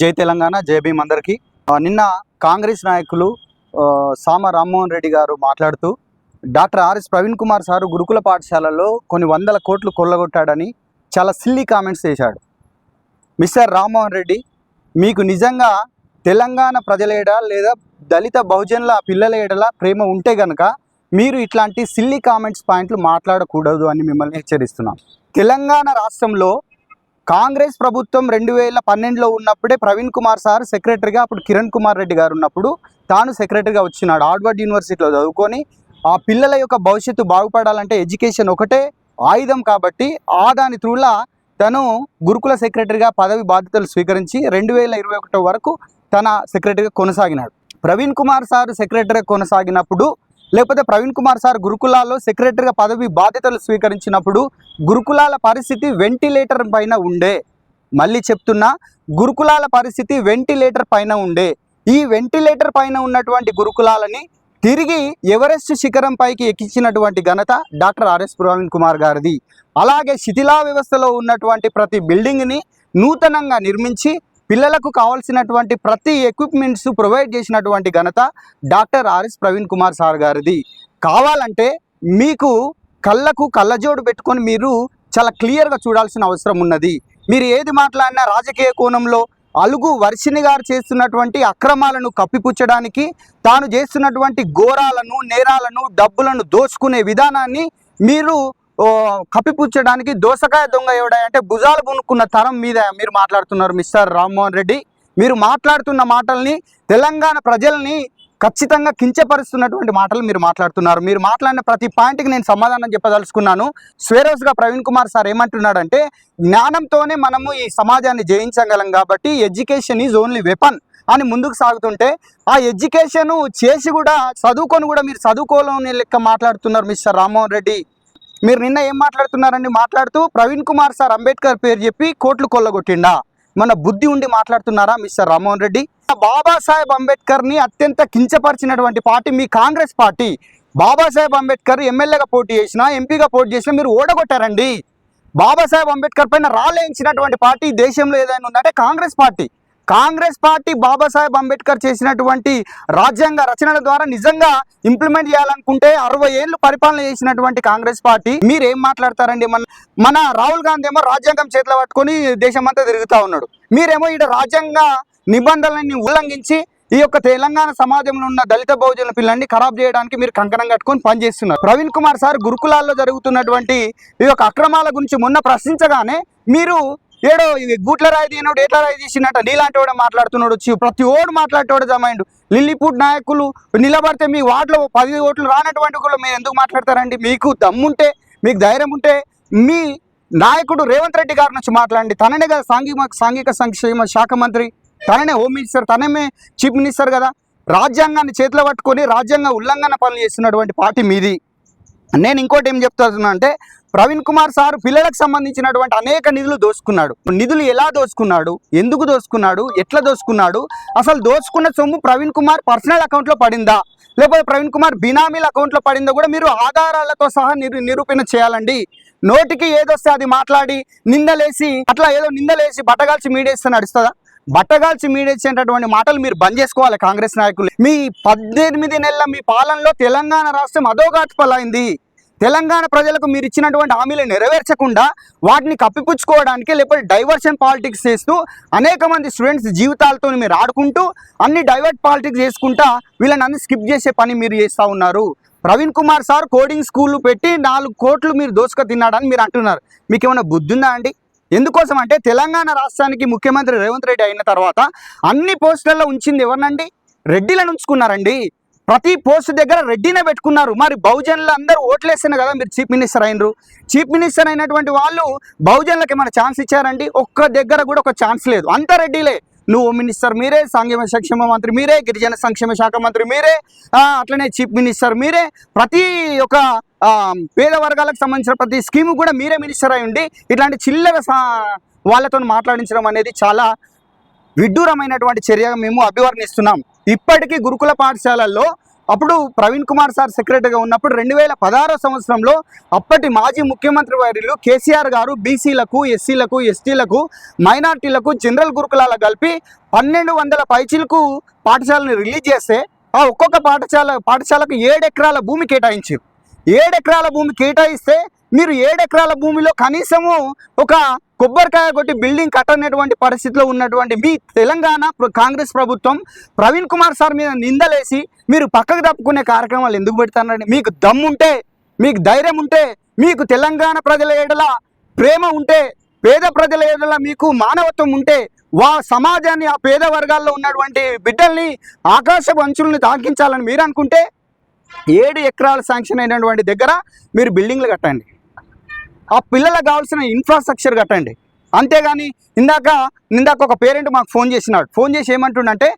జై తెలంగాణ జై భీమ్ అందరికీ. నిన్న కాంగ్రెస్ నాయకులు సామ రామ్మోహన్ రెడ్డి గారు మాట్లాడుతూ doctor RS Praveen Kumar sir గురుకుల పాఠశాలలో కొన్ని వందల కోట్లు కొల్లగొట్టాడని చాలా సిల్లీ కామెంట్స్ చేశాడు. మిస్టర్ రామ్మోహన్ రెడ్డి మీకు నిజంగా తెలంగాణ ప్రజల ఏడ లేదా దళిత బహుజనుల పిల్లల ఏడల ప్రేమ ఉంటే గనక మీరు ఇట్లాంటి సిల్లీ కామెంట్స్ పాయింట్లు మాట్లాడకూడదు అని మిమ్మల్ని హెచ్చరిస్తున్నాం. తెలంగాణ రాష్ట్రంలో కాంగ్రెస్ ప్రభుత్వం రెండు వేల పన్నెండులో ఉన్నప్పుడే ప్రవీణ్ కుమార్ సార్ సెక్రటరీగా అప్పుడు కిరణ్ కుమార్ రెడ్డి గారు ఉన్నప్పుడు తాను సెక్రటరీగా వచ్చినాడు. హార్వర్డ్ యూనివర్సిటీలో చదువుకొని ఆ పిల్లల యొక్క భవిష్యత్తు బాగుపడాలంటే ఎడ్యుకేషన్ ఒకటే ఆయుధం కాబట్టి ఆ దాని త్రూలా తను గురుకుల సెక్రటరీగా పదవి బాధ్యతలు స్వీకరించి రెండు వేల ఇరవై ఒకటో వరకు తన సెక్రటరీగా కొనసాగినాడు. ప్రవీణ్ కుమార్ సార్ సెక్రటరీగా కొనసాగినప్పుడు లేకపోతే ప్రవీణ్ కుమార్ సార్ గురుకులాల్లో సెక్రటరీగా పదవి బాధ్యతలు స్వీకరించినప్పుడు గురుకులాల పరిస్థితి వెంటిలేటర్ పైన ఉండే. మళ్ళీ చెప్తున్నా గురుకులాల పరిస్థితి వెంటిలేటర్ పైన ఉండే. ఈ వెంటిలేటర్ పైన ఉన్నటువంటి గురుకులాలని తిరిగి ఎవరెస్ట్ శిఖరం పైకి ఎక్కించినటువంటి ఘనత డాక్టర్ ఆర్ఎస్ ప్రవీణ్ కుమార్ గారిది. అలాగే శిథిలా వ్యవస్థలో ఉన్నటువంటి ప్రతి బిల్డింగ్ని నూతనంగా నిర్మించి పిల్లలకు కావాల్సినటువంటి ప్రతి ఎక్విప్మెంట్స్ ప్రొవైడ్ చేసినటువంటి ఘనత doctor RS Praveen Kumar sir గారిది. కావాలంటే మీకు కళ్ళకు కళ్ళజోడు పెట్టుకొని మీరు చాలా క్లియర్గా చూడాల్సిన అవసరం ఉన్నది. మీరు ఏది మాట్లాడినా రాజకీయ కోణంలో అలుగు వర్షిణి గారు చేస్తున్నటువంటి అక్రమాలను కప్పిపుచ్చడానికి తాను చేస్తున్నటువంటి ఘోరాలను నేరాలను డబ్బులను దోచుకునే విధానాన్ని మీరు కప్పిపుచ్చడానికి దోసకాయ దొంగ ఎవడా అంటే భుజాలు పునుక్కున్న తరం మీద మీరు మాట్లాడుతున్నారు మిస్టర్ రామ్మోహన్ రెడ్డి. మీరు మాట్లాడుతున్న మాటల్ని తెలంగాణ ప్రజల్ని ఖచ్చితంగా కించపరుస్తున్నటువంటి మాటలు మీరు మాట్లాడుతున్నారు. మీరు మాట్లాడిన ప్రతి పాయింట్కి నేను సమాధానం చెప్పదలుచుకున్నాను. స్వేరోస్గా ప్రవీణ్ కుమార్ సార్ ఏమంటున్నాడంటే జ్ఞానంతోనే మనము ఈ సమాజాన్ని జయించగలం కాబట్టి ఎడ్యుకేషన్ ఈజ్ ఓన్లీ వెపన్ అని ముందుకు సాగుతుంటే ఆ ఎడ్యుకేషన్ చేసి కూడా చదువుకొని కూడా మీరు చదువుకోలేని లెక్క మాట్లాడుతున్నారు మిస్టర్ రామ్మోహన్ రెడ్డి. మీరు నిన్న ఏం మాట్లాడుతున్నారండి? మాట్లాడుతూ ప్రవీణ్ కుమార్ సార్ అంబేద్కర్ పేరు చెప్పి కోట్లు కొల్లగొట్టిండా. మన బుద్ధి ఉండి మాట్లాడుతున్నారా మిస్టర్ రామ్మోహన్ రెడ్డి? బాబాసాహెబ్ అంబేద్కర్ని అత్యంత కించపరిచినటువంటి పార్టీ మీ కాంగ్రెస్ పార్టీ. బాబాసాహెబ్ అంబేద్కర్ ఎమ్మెల్యేగా పోటీ చేసినా ఎంపీగా పోటీ చేసినా మీరు ఓడగొట్టారండి. బాబాసాహెబ్ అంబేద్కర్ పైన రాలేయించినటువంటి పార్టీ దేశంలో ఏదైనా ఉందంటే కాంగ్రెస్ పార్టీ. కాంగ్రెస్ పార్టీ బాబాసాహెబ్ అంబేద్కర్ చేసినటువంటి రాజ్యాంగ రచనల ద్వారా నిజంగా ఇంప్లిమెంట్ చేయాలనుకుంటే అరవై ఏళ్ళు పరిపాలన చేసినటువంటి కాంగ్రెస్ పార్టీ. మీరు ఏం మాట్లాడతారండి? మన మన రాహుల్ గాంధీ ఏమో రాజ్యాంగం చేతిలో పట్టుకొని దేశమంతా తిరుగుతా ఉన్నాడు. మీరేమో ఇక్కడ రాజ్యాంగ నిబంధనలని ఉల్లంఘించి ఈ యొక్క తెలంగాణ సమాజంలో ఉన్న దళిత బహుజన పిల్లల్ని ఖరాబ్ చేయడానికి మీరు కంకణం కట్టుకొని పనిచేస్తున్నారు. ప్రవీణ్ కుమార్ సార్ గురుకులాల్లో జరుగుతున్నటువంటి ఈ యొక్క అక్రమాల గురించి మొన్న ప్రశ్నించగానే మీరు ఏడో ఇది గూట్ల రాయి తీయనోడు ఎట్లా రాయి తీసినట్ట నీలాంటి వాడు మాట్లాడుతున్నాడు వచ్చి ప్రతి ఓడు మాట్లాడేవాడు జమైండు లిల్లీపూట్ నాయకులు నిలబడితే మీ వార్డులో పది ఓట్లు రానటువంటి కూడా మీరు ఎందుకు మాట్లాడతారండి? మీకు దమ్ముంటే మీకు ధైర్యం ఉంటే మీ నాయకుడు రేవంత్ రెడ్డి గారి నుంచి మాట్లాడండి. తననే కదా సాంఘిక సాంఘిక సంక్షేమ శాఖ మంత్రి. తననే హోమ్ మినిస్టర్ తనమే చీఫ్ మినిస్టర్ కదా. రాజ్యాంగాన్ని చేతిలో పట్టుకొని రాజ్యాంగ ఉల్లంఘన పనులు చేస్తున్నటువంటి పార్టీ మీది. నేను ఇంకోటి ఏం చెప్తున్నా అంటే ప్రవీణ్ కుమార్ సార్ పిల్లలకు సంబంధించినటువంటి అనేక నిధులు దోచుకున్నాడు నిధులు ఎలా దోచుకున్నాడు ఎందుకు దోచుకున్నాడు ఎట్లా దోచుకున్నాడు అసలు దోచుకున్న సొమ్ము ప్రవీణ్ కుమార్ పర్సనల్ అకౌంట్లో పడిందా? లేకపోతే ప్రవీణ్ కుమార్ బినామీల అకౌంట్లో పడిందో కూడా మీరు ఆధారాలతో సహా నిరు నిరూపణ చేయాలండి. నోటికి ఏదొస్తే అది మాట్లాడి నిందలేసి అట్లా ఏదో నిందలేసి బట్టగాల్చి మీడియేస్తే నడుస్తుందా? బట్టగాల్చి మీడియేసేటటువంటి మాటలు మీరు బంద్ చేసుకోవాలి కాంగ్రెస్ నాయకులు. మీ పద్దెనిమిది నెలల మీ పాలనలో తెలంగాణ రాష్ట్రం అధోగాత్పలైంది. తెలంగాణ ప్రజలకు మీరు ఇచ్చినటువంటి హామీలు నెరవేర్చకుండా వాటిని కప్పిపుచ్చుకోవడానికి లేకపోతే డైవర్షన్ పాలిటిక్స్ చేస్తూ అనేక మంది స్టూడెంట్స్ జీవితాలతో మీరు ఆడుకుంటూ అన్ని డైవర్ట్ పాలిటిక్స్ చేసుకుంటా వీళ్ళని అన్ని స్కిప్ చేసే పని మీరు చేస్తూ ఉన్నారు. Praveen Kumar sir coding school పెట్టి నాలుగు కోట్లు మీరు దోసుక తిన్నాడని మీరు అంటున్నారు. మీకు ఏమైనా బుద్ధి ఉందా అండి? ఎందుకోసం అంటే తెలంగాణ రాష్ట్రానికి ముఖ్యమంత్రి రేవంత్ రెడ్డి అయిన తర్వాత అన్ని పోస్టులలో ఉంచింది ఎవరినండి? రెడ్డిలను ఉంచుకున్నారండి. ప్రతి పోస్ట్ దగ్గర రెడ్డినే పెట్టుకున్నారు. మరి బహుజనులు అందరూ ఓట్లేస్తేనే కదా మీరు చీఫ్ మినిస్టర్ అయినరు. చీఫ్ మినిస్టర్ అయినటువంటి వాళ్ళు బహుజనులకు ఏమైనా ఛాన్స్ ఇచ్చారండి? ఒక్క దగ్గర కూడా ఒక ఛాన్స్ లేదు. అంత రెడ్డిలే. నువ్వు మినిస్టర్ మీరే సాంఘిక సంక్షేమ మంత్రి మీరే గిరిజన సంక్షేమ శాఖ మంత్రి మీరే అట్లనే చీఫ్ మినిస్టర్ మీరే ప్రతి ఒక్క పేద వర్గాలకు సంబంధించిన ప్రతి స్కీము కూడా మీరే మినిస్టర్ అయి ఉండి ఇట్లాంటి చిల్లర సా- వాళ్ళతో మాట్లాడించడం అనేది చాలా విడ్డూరమైనటువంటి చర్యగా మేము అభివర్ణిస్తున్నాం. ఇప్పటికీ గురుకుల పాఠశాలల్లో అప్పుడు ప్రవీణ్ కుమార్ సార్ సెక్రటరీగా ఉన్నప్పుడు రెండు వేల పదహారో సంవత్సరంలో అప్పటి మాజీ ముఖ్యమంత్రి వారిలు కేసీఆర్ గారు బీసీలకు ఎస్సీలకు ఎస్టీలకు మైనార్టీలకు జనరల్ గురుకులాల కలిపి పన్నెండు వందల పైచీలకు పాఠశాలను రిలీజ్ చేస్తే ఆ ఒక్కొక్క పాఠశాల పాఠశాలకు ఏడు ఎకరాల భూమి కేటాయించారు. ఏడెకరాల భూమి కేటాయిస్తే మీరు ఏడెకరాల భూమిలో కనీసము ఒక కొబ్బరికాయ కొట్టి బిల్డింగ్ కట్టనటువంటి పరిస్థితిలో ఉన్నటువంటి మీ తెలంగాణ కాంగ్రెస్ ప్రభుత్వం ప్రవీణ్ కుమార్ సార్ మీద నిందలేసి మీరు పక్కకు తప్పుకునే కార్యక్రమాలు ఎందుకు పెడతారండి? మీకు దమ్ముంటే మీకు ధైర్యం ఉంటే మీకు తెలంగాణ ప్రజల ఏడల ప్రేమ ఉంటే పేద ప్రజల ఏడల మీకు మానవత్వం ఉంటే వా సమాజాన్ని ఆ పేద వర్గాల్లో ఉన్నటువంటి బిడ్డల్ని ఆకాశ అంచుల్ని తాకించాలని మీరు అనుకుంటే ఏడు ఎకరాలు శాంక్షన్ అయినటువంటి దగ్గర మీరు బిల్డింగ్లు కట్టండి. ఆ పిల్లలకు కావాల్సిన ఇన్ఫ్రాస్ట్రక్చర్ కట్టండి. అంతేగాని ఇందాక ఇందాక ఒక పేరెంట్ మాకు ఫోన్ చేసినాడు. ఫోన్ చేసి ఏమంటుండంటే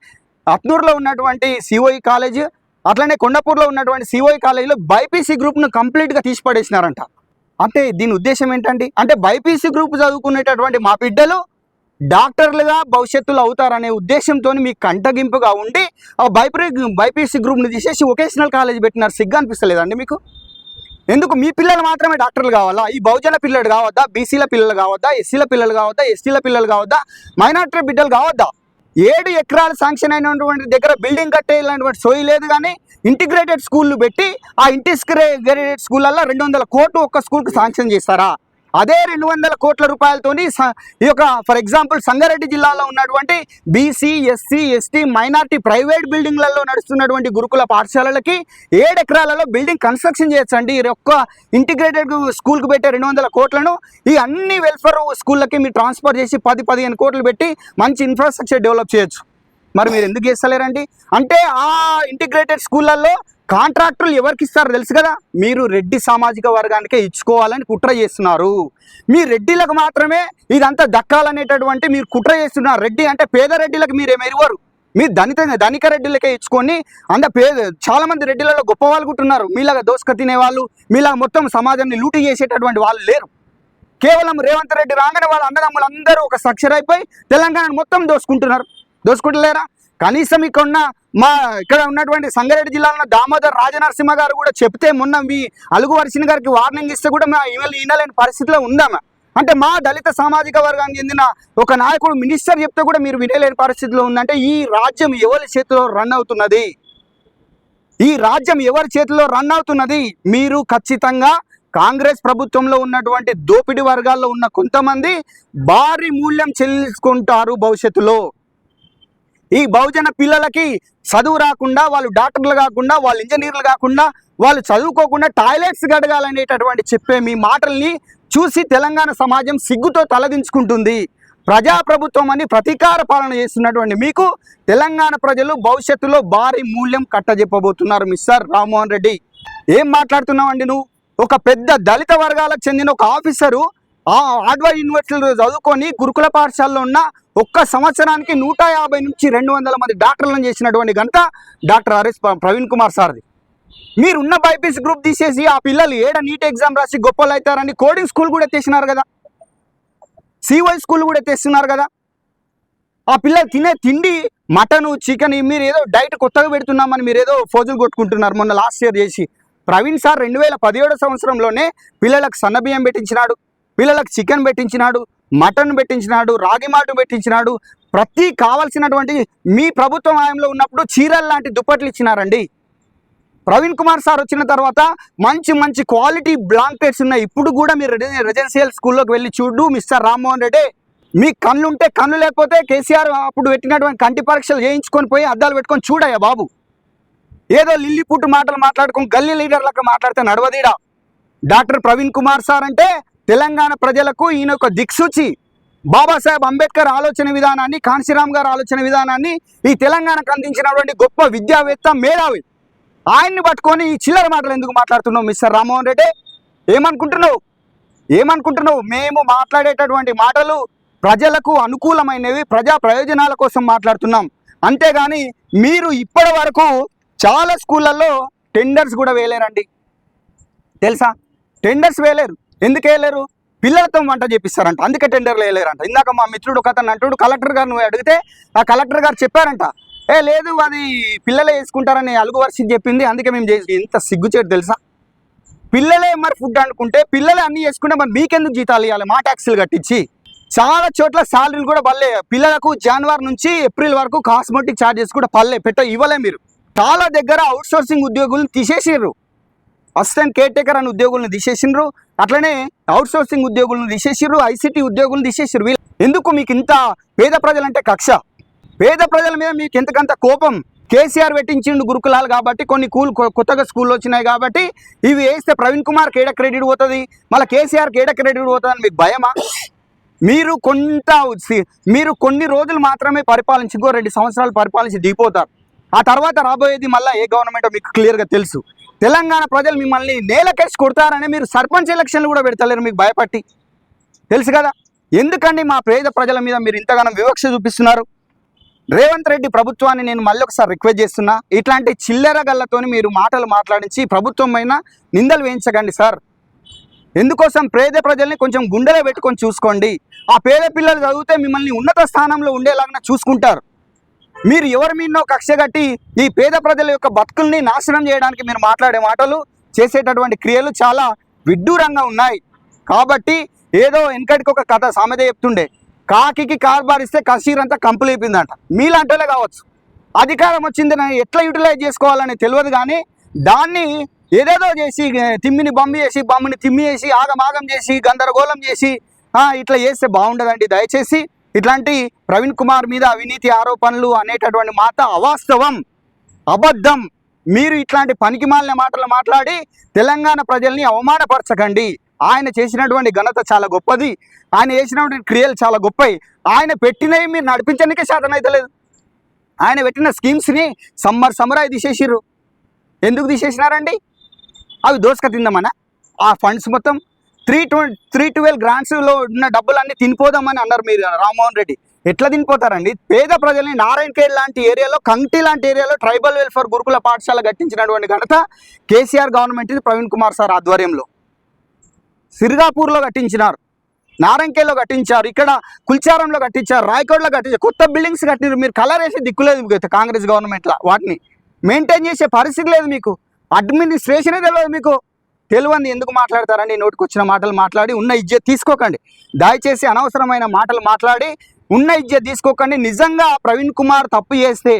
అత్నూరులో ఉన్నటువంటి సిఓఈ కాలేజ్ అట్లనే కొండపూర్లో ఉన్నటువంటి సిఓఈ కాలేజీలో బైపీసీ గ్రూప్ను కంప్లీట్గా తీసి పడేసినారంట అంటే దీని ఉద్దేశం ఏంటండి? అంటే బైపీసీ గ్రూప్ చదువుకునేటటువంటి మా బిడ్డలు డాక్టర్లుగా భవిష్యత్తులో అవుతారనే ఉద్దేశంతో మీకు కంటగింపుగా ఉండి ఆ బైపీ బైపీసీ గ్రూప్ని తీసేసి వొకేషనల్ కాలేజ్ పెట్టినారు సిగ్గు అనిపిస్తలేదండి మీకు? ఎందుకు? మీ పిల్లలు మాత్రమే డాక్టర్లు కావాలా? ఈ బహుజన పిల్లలు కావద్దా? బీసీల పిల్లలు కావద్దా? ఎస్సీల పిల్లలు కావద్దా? ఎస్టీల పిల్లలు కావద్దా? మైనార్టీ బిడ్డలు కావద్దా? ఏడు ఎకరాలు శాంక్షన్ అయినటువంటి దగ్గర బిల్డింగ్ కట్టేయాలన్నటువంటి సోయి లేదు కానీ ఇంటిగ్రేటెడ్ స్కూళ్ళు పెట్టి ఆ ఇంటిగ్రేటెడ్ స్కూళ్ళల్లో రెండు వందల కోట్లు ఒక్క స్కూల్కి శాంక్షన్ చేస్తారా? అదే రెండు వందల కోట్ల రూపాయలతోని ఈ యొక్క ఫర్ ఎగ్జాంపుల్ సంగారెడ్డి జిల్లాలో ఉన్నటువంటి BC SC ST minority private బిల్డింగ్లలో నడుస్తున్నటువంటి గురుకుల పాఠశాలలకి ఏడెకరాలలో బిల్డింగ్ కన్స్ట్రక్షన్ చేయొచ్చండి. ఈ యొక్క ఇంటిగ్రేటెడ్ స్కూల్కి పెట్టే రెండు వందల కోట్లను ఈ అన్ని వెల్ఫేర్ స్కూళ్ళకి మీరు ట్రాన్స్ఫర్ చేసి పది పదిహేను కోట్లు పెట్టి మంచి ఇన్ఫ్రాస్ట్రక్చర్ డెవలప్ చేయొచ్చు. మరి మీరు ఎందుకు చేస్తలేరండి? అంటే ఆ ఇంటిగ్రేటెడ్ స్కూళ్ళల్లో కాంట్రాక్టులు ఎవరికి ఇస్తారో తెలుసు కదా? మీరు రెడ్డి సామాజిక వర్గానికే ఇచ్చుకోవాలని కుట్ర చేస్తున్నారు. మీ రెడ్డిలకు మాత్రమే ఇదంతా దక్కాలనేటటువంటి మీరు కుట్ర చేస్తున్నారు. రెడ్డి అంటే పేద రెడ్డిలకు మీరు ఏమి ఎరువరు మీరు ధనిక ధనిక రెడ్డిలకే ఇచ్చుకొని అంత పేద చాలా మంది రెడ్డిలలో గొప్ప వాళ్ళు కూడా ఉన్నారు మీలాగా దోసుక తినేవాళ్ళు మీలాగా మొత్తం సమాజాన్ని లూటీ చేసేటటువంటి వాళ్ళు లేరు. కేవలం రేవంత్ రెడ్డి రాగానే వాళ్ళ అన్నదమ్ములు అందరూ ఒక స్ట్రక్చర్ అయిపోయి తెలంగాణ మొత్తం దోసుకుంటున్నారు. దోసుకుంటలేరా? కనీసం ఇక్కడ ఉన్న మా ఇక్కడ ఉన్నటువంటి సంగారెడ్డి జిల్లాలో ఉన్న దామోదర్ రాజనరసింహ గారు కూడా చెప్తే మొన్న మీ అలుగు వర్షిని గారికి వార్నింగ్ ఇస్తే కూడా మా ఈమెయిల్ ఈనలేని పరిస్థితిలో ఉందామా అంటే మా దళిత సామాజిక వర్గానికి చెందిన ఒక నాయకుడు మినిస్టర్ చెప్తే కూడా మీరు వినలేని పరిస్థితిలో ఉందంటే ఈ రాజ్యం ఎవరి చేతిలో రన్ అవుతున్నది? ఈ రాజ్యం ఎవరి చేతిలో రన్ అవుతున్నది? మీరు ఖచ్చితంగా కాంగ్రెస్ ప్రభుత్వంలో ఉన్నటువంటి దోపిడీ వర్గాల్లో ఉన్న కొంతమంది భారీ మూల్యం చెల్లించుకుంటారు భవిష్యత్తులో. ఈ బహుజన పిల్లలకి చదువు రాకుండా వాళ్ళు డాక్టర్లు కాకుండా వాళ్ళు ఇంజనీర్లు కాకుండా వాళ్ళు చదువుకోకుండా టాయిలెట్స్ గడగాలనేటటువంటి చెప్పే మీ మాటల్ని చూసి తెలంగాణ సమాజం సిగ్గుతో తలదించుకుంటుంది. ప్రజాప్రభుత్వం అని ప్రతీకార పాలన చేస్తున్నటువంటి మీకు తెలంగాణ ప్రజలు భవిష్యత్తులో భారీ మూల్యం కట్టజెప్పబోతున్నారు మిస్టర్ రామ్మోహన్ రెడ్డి. ఏం మాట్లాడుతున్నావండి నువ్వు? ఒక పెద్ద దళిత వర్గాలకు చెందిన ఒక ఆఫీసరు ఆ హార్డ్వేర్ యూనివర్సిటీలో చదువుకొని గురుకుల పాఠశాలలో ఉన్న ఒక్క సంవత్సరానికి నూట యాభై నుంచి రెండు వందల మంది డాక్టర్లను చేసినటువంటి ఘనత doctor R S Praveen Kumar సార్ది. మీరున్న బైపీసీ గ్రూప్ తీసేసి ఆ పిల్లలు ఏడ నీట్ ఎగ్జామ్ రాసి గొప్పలు అవుతారని కోడింగ్ స్కూల్ కూడా తెచ్చినారు కదా. సివై స్కూల్ కూడా తెస్తున్నారు కదా. ఆ పిల్లలు తినే తిండి మటన్ చికెన్ మీరు ఏదో డైట్ కొత్తగా పెడుతున్నామని మీరు ఏదో ఫోజులు కొట్టుకుంటున్నారు మొన్న లాస్ట్ ఇయర్ చేసి. ప్రవీణ్ సార్ రెండు వేల పదిహేడు సంవత్సరంలోనే పిల్లలకు సన్నబియ్యం పెట్టించినాడు పిల్లలకు చికెన్ పెట్టించినాడు మటన్ పెట్టించినాడు రాగి మాటు పెట్టించినాడు ప్రతి కావాల్సినటువంటి మీ ప్రభుత్వం హయాంలో ఉన్నప్పుడు చీరలు లాంటి దుప్పట్లు ఇచ్చినారండి. ప్రవీణ్ కుమార్ సార్ వచ్చిన తర్వాత మంచి మంచి క్వాలిటీ బ్లాంకెట్స్ ఉన్నాయి. ఇప్పుడు కూడా మీరు రెసిడెన్షియల్ స్కూల్లోకి వెళ్ళి చూడు మిస్టర్ రామ్మోహన్ రెడ్డి. మీ కన్నులుంటే కన్ను లేకపోతే కేసీఆర్ అప్పుడు పెట్టినటువంటి కంటి పరీక్షలు చేయించుకొని పోయి అద్దాలు పెట్టుకొని చూడయ్యా బాబు. ఏదో లిల్లీ పుట్టు మాటలు మాట్లాడుకుని గల్లీ లీడర్లకు మాట్లాడితే నడవదీడా. డాక్టర్ ప్రవీణ్ కుమార్ సార్ అంటే తెలంగాణ ప్రజలకు ఈయన ఒక దిక్సూచి. బాబాసాహెబ్ అంబేద్కర్ ఆలోచన విధానాన్ని కాన్సీరామ్ గారి ఆలోచన విధానాన్ని ఈ తెలంగాణకు అందించినటువంటి గొప్ప విద్యావేత్త మేధావి. ఆయన్ని పట్టుకొని ఈ చిల్లర మాటలు ఎందుకు మాట్లాడుతున్నావు మిస్టర్ రామ్మోహన్ రెడ్డి? ఏమనుకుంటున్నావు? ఏమనుకుంటున్నావు? మేము మాట్లాడేటటువంటి మాటలు ప్రజలకు అనుకూలమైనవి ప్రజా ప్రయోజనాల కోసం మాట్లాడుతున్నాం. అంతేగాని మీరు ఇప్పటి వరకు చాలా స్కూళ్ళల్లో టెండర్స్ కూడా వేయలేరండి. తెలుసా? టెండర్స్ వేయలేరు. ఎందుకు వేయలేరు? పిల్లలతో వంట చేపిస్తారంట. అందుకే టెండర్లు వేయలేరంట. ఇందాక మా మిత్రుడు ఒక అతను అంటుడు కలెక్టర్ గారు నువ్వు అడిగితే ఆ కలెక్టర్ గారు చెప్పారంట. ఏ లేదు అది పిల్లలే వేసుకుంటారని అలుగు వర్షం చెప్పింది. అందుకే మేము చేసి ఎంత సిగ్గుచేటు తెలుసా? పిల్లలే మరి ఫుడ్ అనుకుంటే పిల్లలే అన్నీ చేసుకుంటే మరి మీకెందుకు జీతాలు ఇవ్వాలి మా ట్యాక్సీలు కట్టించి. చాలా చోట్ల శాలరీలు కూడా పల్లె పిల్లలకు జనవరి నుంచి ఏప్రిల్ వరకు కాస్మెటిక్ ఛార్జెస్ కూడా పల్లె పెట్ట ఇవ్వలే మీరు. చాలా దగ్గర అవుట్ సోర్సింగ్ ఉద్యోగులను తీసేసారు అసిస్టెంట్ కేర్ టేకర్ అని ఉద్యోగులను తీసేసిండ్రు. అట్లనే అవుట్ సోర్సింగ్ ఉద్యోగులను తీసేసిర్రు ఐసీటీ ఉద్యోగులను తీసేసిర్రు. వీళ్ళు ఎందుకు మీకు ఇంత పేద ప్రజలంటే కక్ష? పేద ప్రజల మీద మీకు ఎంతకంత కోపం? కేసీఆర్ పెట్టించిండు గురుకులాలు కాబట్టి కొన్ని కూల్ కొత్తగా స్కూళ్ళు వచ్చినాయి కాబట్టి ఇవి వేస్తే ప్రవీణ్ కుమార్ కేడ క్రెడిట్ పోతుంది? మళ్ళీ కేసీఆర్ కేడ క్రెడిట్ పోతుందని మీకు భయమా? మీరు కొంత మీరు కొన్ని రోజులు మాత్రమే పరిపాలించుకో రెండు సంవత్సరాలు పరిపాలించి దిగిపోతారు. ఆ తర్వాత రాబోయేది మళ్ళీ ఏ గవర్నమెంట్ మీకు క్లియర్గా తెలుసు. తెలంగాణ ప్రజలు మిమ్మల్ని నేలకేసి కొడతారని మీరు సర్పంచ్ ఎలక్షన్లు కూడా పెడతలేరు మీకు భయపట్టి. తెలుసు కదా? ఎందుకండి మా పేద ప్రజల మీద మీరు ఇంతగానో వివక్ష చూపిస్తున్నారు? రేవంత్ రెడ్డి ప్రభుత్వాన్ని నేను మళ్ళీ ఒకసారి రిక్వెస్ట్ చేస్తున్నా. ఇట్లాంటి చిల్లర గల్లతోని మీరు మాటలు మాట్లాడించి ప్రభుత్వం పైన నిందలు వేయించకండి సార్. ఎందుకోసం పేద ప్రజల్ని కొంచెం గుండెలో పెట్టుకొని చూసుకోండి. ఆ పేద పిల్లలు చదివితే మిమ్మల్ని ఉన్నత స్థానంలో ఉండేలాగా చూసుకుంటారు. మీరు ఎవరి మీదనో కక్ష కట్టి ఈ పేద ప్రజల యొక్క బతుకుల్ని నాశనం చేయడానికి మీరు మాట్లాడే మాటలు చేసేటటువంటి క్రియలు చాలా విడ్డూరంగా ఉన్నాయి. కాబట్టి ఏదో వెనకటికి ఒక కథ సామెత చెప్తుండే కాకికి కార్బారిస్తే కసీర్ అంతా కంపులు అయిపోయిందంట. మీలాంటోలే కావచ్చు. అధికారం వచ్చిందని ఎట్లా యూటిలైజ్ చేసుకోవాలని తెలియదు కానీ దాన్ని ఏదేదో చేసి తిమ్మిని బొమ్మి చేసి బొమ్మని తిమ్మి చేసి ఆగమాగం చేసి గందరగోళం చేసి ఇట్లా చేస్తే బాగుండదండి. దయచేసి ఇట్లాంటి ప్రవీణ్ కుమార్ మీద అవినీతి ఆరోపణలు అనేటటువంటి మాట అవాస్తవం అబద్ధం. మీరు ఇట్లాంటి పనికిమాలిన మాటలు మాట్లాడి తెలంగాణ ప్రజల్ని అవమానపరచకండి. ఆయన చేసినటువంటి ఘనత చాలా గొప్పది. ఆయన చేసినటువంటి క్రియలు చాలా గొప్పవి. ఆయన పెట్టినవి మీరు నడిపించడానికే శాతం అవుతలేదు ఆయన పెట్టిన స్కీమ్స్ని సమ్మర్ సమ్మరాయి తీసేసిర్రు. ఎందుకు తీసేసినారండి? అవి దోసుక తిందామనా? ఆ ఫండ్స్ మొత్తం త్రీ ట్వంటీ త్రీ ట్వెల్వ్ గ్రాంట్స్లో ఉన్న డబ్బులన్నీ తినిపోదామని అన్నారు మీరు రామ్మోహన్ రెడ్డి. ఎట్లా తినిపోతారండి? పేద ప్రజల్ని నారాయణఖేడ్ లాంటి ఏరియాలో కంటి లాంటి ఏరియాలో ట్రైబల్ వెల్ఫేర్ గురుకుల పాఠశాల కట్టించినటువంటి ఘనత కేసీఆర్ గవర్నమెంట్ ఇది ప్రవీణ్ కుమార్ సార్ ఆధ్వర్యంలో. సిరిగాపూర్లో కట్టించినారు. నారాయణకేలో కట్టించారు. ఇక్కడ కుల్చారంలో కట్టించారు. రాయకోడలో కట్టించారు. కొత్త బిల్డింగ్స్ కట్టినారు మీరు కలర్ వేసి దిక్కులేదు కాంగ్రెస్ గవర్నమెంట్లో వాటిని. మెయింటైన్ చేసే పరిస్థితి లేదు మీకు. అడ్మినిస్ట్రేషనే తెలియదు మీకు. తెలియంది ఎందుకు మాట్లాడతారండి నోటికి వచ్చిన మాటలు మాట్లాడి ఉన్న ఇజ్జత్ తీసుకోకండి. దయచేసి అనవసరమైన మాటలు మాట్లాడి ఉన్న ఇజ్జత్ తీసుకోకండి. నిజంగా ప్రవీణ్ కుమార్ తప్పు చేస్తే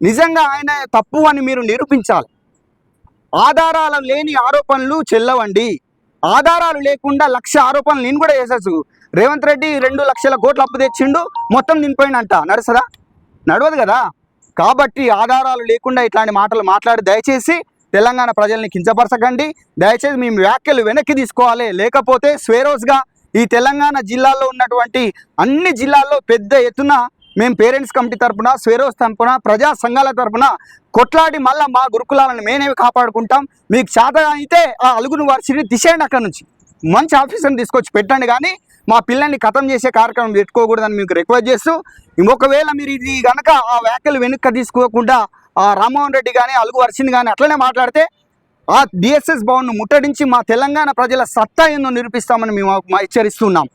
నిజంగా ఆయన తప్పు అని మీరు నిరూపించాలి. ఆధారాలు లేని ఆరోపణలు చెల్లవండి. ఆధారాలు లేకుండా లక్ష ఆరోపణలు నేను కూడా చేసేసు. రేవంత్ రెడ్డి రెండు లక్షల కోట్లు అప్పు తెచ్చిండు మొత్తం నింపోయినంట నడుసదా నడవదు కదా? కాబట్టి ఆధారాలు లేకుండా ఇట్లాంటి మాటలు మాట్లాడి దయచేసి తెలంగాణ ప్రజల్ని కించపరచకండి. దయచేసి మేము వ్యాఖ్యలు వెనక్కి తీసుకోవాలి. లేకపోతే స్వేరోస్గా ఈ తెలంగాణ జిల్లాలో ఉన్నటువంటి అన్ని జిల్లాల్లో పెద్ద ఎత్తున మేము పేరెంట్స్ కమిటీ తరపున స్వేరోస్ తరపున ప్రజా సంఘాల తరపున కొట్లాడి మళ్ళీ మా గురుకులాలను మేనేవి కాపాడుకుంటాం. మీకు చేత అయితే ఆ అలుగును వారిని తీసేయండి అక్కడ నుంచి. మంచి ఆఫీసర్ని తీసుకొచ్చి పెట్టండి కానీ మా పిల్లల్ని ఖతం చేసే కార్యక్రమం పెట్టుకోకూడదని మీకు రిక్వెస్ట్ చేస్తూ ఇంకొకవేళ మీరు ఇది కనుక ఆ వ్యాఖ్యలు వెనుక తీసుకోకుండా రామ్మోహన్ రెడ్డి కానీ అలుగు వర్షిని కానీ అట్లనే మాట్లాడితే ఆ డిఎస్ఎస్ భవన్ను ముట్టడించి మా తెలంగాణ ప్రజల సత్తా ఏందో నిరూపిస్తామని మేము మా హెచ్చరిస్తున్నాం.